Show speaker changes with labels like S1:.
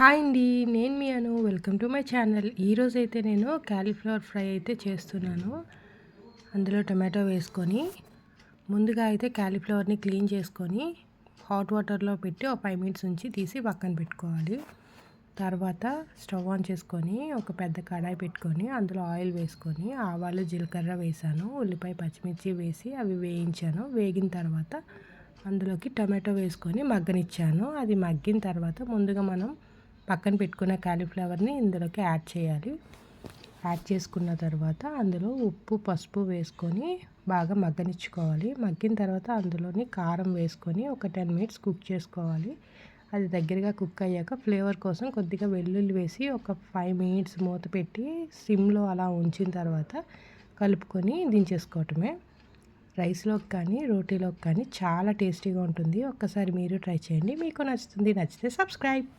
S1: Hi అండి నేను మీ Anu. Welcome to my channel. ఈరోజు అయితే నేను క్యాలీఫ్లవర్ ఫ్రై అయితే చేస్తున్నాను. అందులో టమాటో వేసుకొని ముందుగా అయితే క్యాలీఫ్లవర్ని క్లీన్ చేసుకొని హాట్ వాటర్లో పెట్టి ఒక ఫైవ్ మినిట్స్ ఉంచి తీసి పక్కన పెట్టుకోవాలి. తర్వాత స్టవ్ ఆన్ చేసుకొని ఒక పెద్ద కడాయి పెట్టుకొని అందులో ఆయిల్ వేసుకొని ఆవాలు జీలకర్ర వేసాను ఉల్లిపాయ పచ్చిమిర్చి వేసి అవి వేయించాను. వేగిన తర్వాత అందులోకి టమాటో వేసుకొని మగ్గనిచ్చాను. అది మగ్గిన తర్వాత ముందుగా మనం పక్కన పెట్టుకున్న కాలీఫ్లవర్ని ఇందులోకి యాడ్ చేయాలి. యాడ్ చేసుకున్న తర్వాత అందులో ఉప్పు పసుపు వేసుకొని బాగా మగ్గనిచ్చుకోవాలి. మగ్గిన తర్వాత అందులోని కారం వేసుకొని ఒక టెన్ మినిట్స్ కుక్ చేసుకోవాలి. అది దగ్గరగా కుక్ అయ్యాక ఫ్లేవర్ కోసం కొద్దిగా వెల్లుల్లి వేసి ఒక ఫైవ్ మినిట్స్ మూత పెట్టి సిమ్లో అలా ఉంచిన తర్వాత కలుపుకొని దించేసుకోవటమే. రైస్లోకి కానీ రోటీలోకి కానీ చాలా టేస్టీగా ఉంటుంది. ఒక్కసారి మీరు ట్రై చేయండి. మీకు నచ్చుతుంది నచ్చితే సబ్స్క్రైబ్.